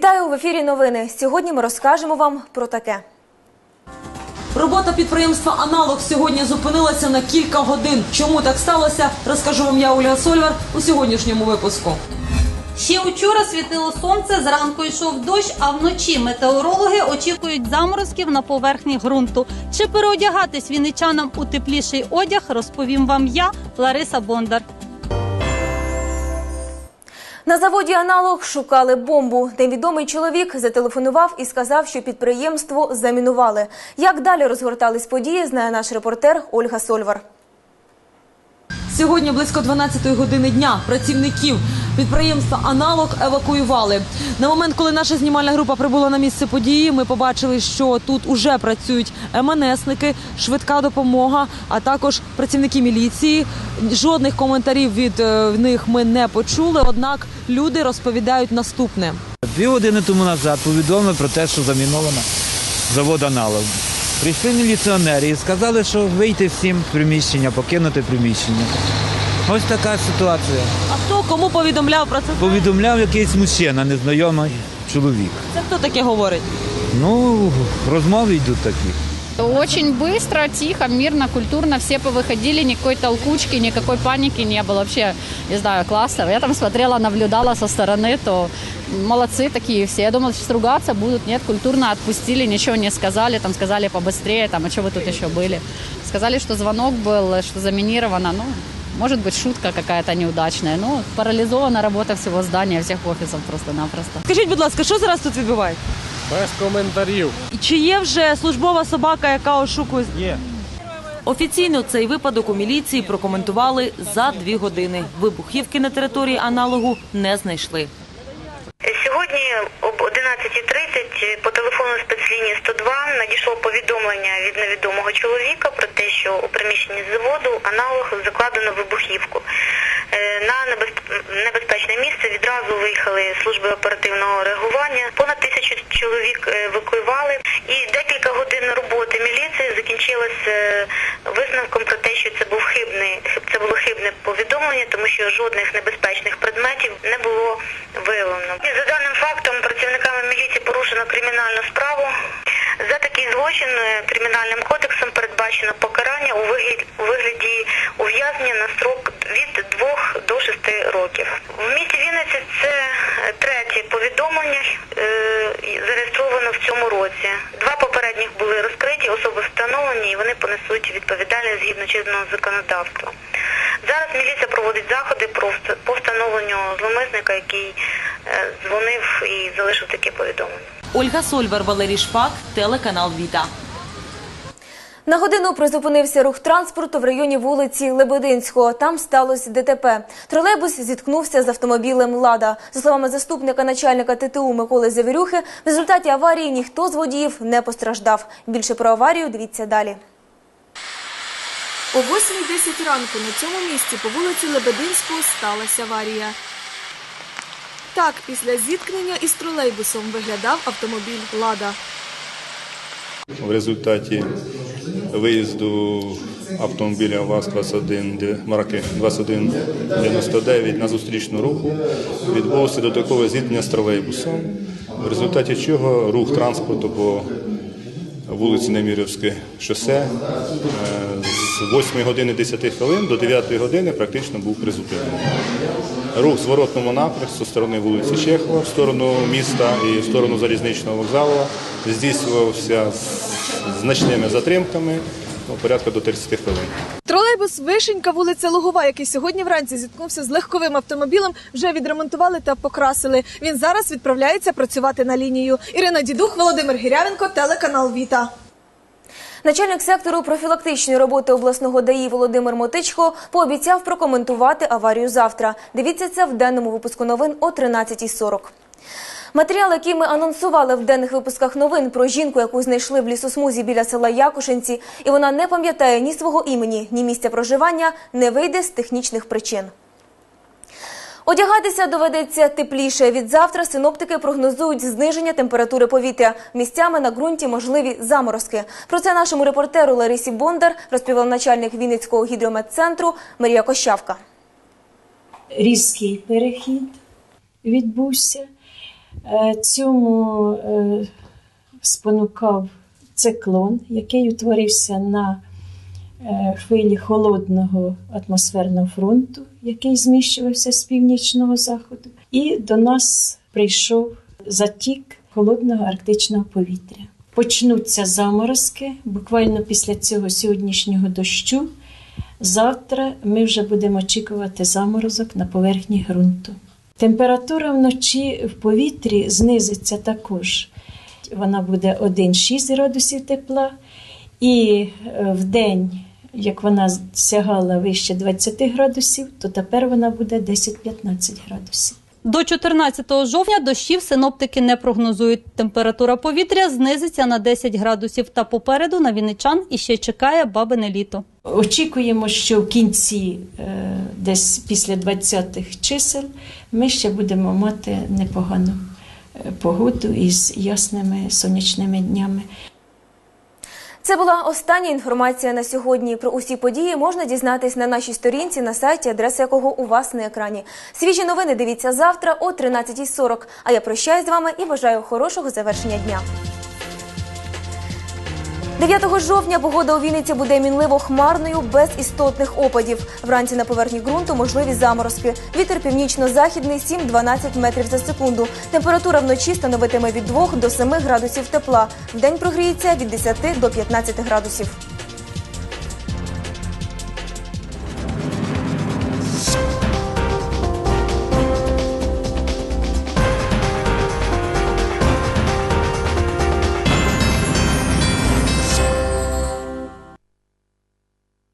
Вітаю в ефірі. Новини. Сьогодні ми розкажемо вам про таке. Робота підприємства Аналог сьогодні зупинилася на кілька годин. Чому так сталося? Розкажу вам я Ольга Сольвар у сьогоднішньому випуску. Ще учора світило сонце, зранку йшов дощ, а вночі метеорологи очікують заморозків на поверхні ґрунту. Чи переодягатись вінничанам у тепліший одяг, розповім вам я, Лариса Бондар. На заводі аналог шукали бомбу. Невідомий чоловік зателефонував і сказав, що підприємство замінували. Як далі розгортались події, знає наш репортер Ольга Сольвар. Сьогодні близько 12 години дня працівників підприємства Аналог евакуювали. На момент, коли наша знімальна група прибула на місце події, ми побачили, що тут уже працюють МНСники, швидка допомога, а також працівники міліції. Жодних коментарів від е, них ми не почули. Однак люди розповідають наступне. Дві години тому назад повідомили про те, що заміновано завод аналог. Прийшли міліціонери і сказали, що вийти всім з приміщення, покинути приміщення. Ось така ситуація. А хто кому повідомляв про це? Повідомляв якийсь мужчина, незнайомий чоловік. Це хто таке говорить? Ну, розмови йдуть такі. Очень быстро, тихо, мирно, культурно все повыходили, никакой толкучки, никакой паники не было. Вообще, не знаю, классно. Я там смотрела, наблюдала со стороны, то молодцы такие все. Я думала, сейчас ругаться будут. Нет, культурно отпустили, ничего не сказали. Там сказали побыстрее, там, а что вы тут еще были? Сказали, что звонок был, что заминировано. Ну, может быть, шутка какая-то неудачная. Ну, парализована работа всего здания, всех офисов просто-напросто. Скажіть, будь ласка, що зараз тут відбувається? Без коментарів. І Чи є вже службова собака, яка ошукує? Є. Офіційно цей випадок у міліції прокоментували за дві години. Вибухівки на території аналогу не знайшли. Сьогодні об 11.30 по телефону спецлінії 102 надійшло повідомлення від невідомого чоловіка про те, що у приміщенні заводу аналог закладено вибухівку. Е, На небезпечне місце відразу виїхали служби оперативного реагування. Понад тисячу чоловік е, евакуювали. І декілька годин роботи міліції закінчилось е, висновком про те, що це був хибний це було хибне повідомлення, тому що жодних небезпечних предметів не було виявлено. І За даним фактом працівниками міліції порушено кримінальну справу. За такий злочин кримінальним кодексом передбачено покарання у вигляді, у вигляді ув'язнення на строк від 2 до 6 років. В місті Вінниці це е, третє повідомлення е, зареєстровано в цьому році. Два попередніх були розкриті, особи встановлені і вони понесуть відповідальність згідно чинного законодавства. Зараз міліція проводить заходи по встановленню зловмисника, який е, дзвонив і залишив таке повідомлення. Ольга Сольвер, Валерій Шпак, телеканал Віта. На годину призупинився рух транспорту в районі вулиці Лебединського. Там сталося ДТП. Тролейбус зіткнувся з автомобілем «Лада». За словами заступника начальника ТТУ Миколи Завірюхи, в результаті аварії ніхто з водіїв не постраждав. Більше про аварію дивіться далі. О 8.10 ранку на цьому місці по вулиці Лебединського сталася аварія. Так, після зіткнення із тролейбусом виглядав автомобіль «Лада». В результаті виїзду автомобіля ВАЗ-21 марки 2199 на зустрічну руху відбулося додаткове зіткнення з тролейбусом, в результаті чого рух транспорту по вулиці Немірівське шосе е, з 8 години 10 хвилин до 9 години практично був призупинений. Рух зворотному напрямку зі сторони вулиці Чехова в сторону міста і в сторону залізничного вокзалу здійснювався з значними затримками ну, порядка до 30 хвилин. Тролейбус Вишенька, вулиця Лугова, який сьогодні вранці зіткнувся з легковим автомобілем, вже відремонтували та покрасили. Він зараз відправляється працювати на лінію. Ірина Дідух, Володимир Гірявенко, телеканал Віта. Начальник сектору профілактичної роботи обласного ДАІ Володимир Мотичко пообіцяв прокоментувати аварію завтра. Дивіться це в денному випуску новин о 13.40. Матеріал, який ми анонсували в денних випусках новин про жінку, яку знайшли в лісосмузі біля села Якушинці, і вона не пам'ятає ні свого імені, ні місця проживання, не вийде з технічних причин. Одягатися доведеться тепліше. Від завтра синоптики прогнозують зниження температури повітря. Місцями на ґрунті можливі заморозки. Про це нашому репортеру Ларисі Бондар розповів начальник Вінницького гідрометцентру Марія Кощавка. різкий перехід відбувся. Е, Цьому е, спонукав циклон, який утворився на хвилі холодного атмосферного фронту, який зміщувався з північного заходу, і до нас прийшов затік холодного арктичного повітря. Почнуться заморозки буквально після цього сьогоднішнього дощу. Завтра ми вже будемо очікувати заморозок на поверхні ґрунту. Температура вночі в повітрі знизиться також. Вона буде 1,6 градусів тепла, і е, в день, як вона сягала вище 20 градусів, то тепер вона буде 10-15 градусів. До 14 жовтня дощів синоптики не прогнозують. Температура повітря знизиться на 10 градусів. Та попереду на вінничан іще чекає бабине літо. Очікуємо, що в кінці, е, десь після 20-х чисел, ми ще будемо мати непогану е, погоду із ясними сонячними днями. Це була остання інформація на сьогодні. Про усі події можна дізнатись на нашій сторінці на сайті, адреса якого у вас на екрані. Свіжі новини дивіться завтра о 13.40. А я прощаюсь з вами і бажаю хорошого завершення дня. 9 жовтня погода у Вінниці буде мінливо хмарною без істотних опадів. Вранці на поверхні ґрунту можливі заморозки. Вітер північно-західний 7-12 метрів за секунду. Температура вночі становитиме від 2 до 7 градусів тепла. В день прогріється від 10 до 15 градусів.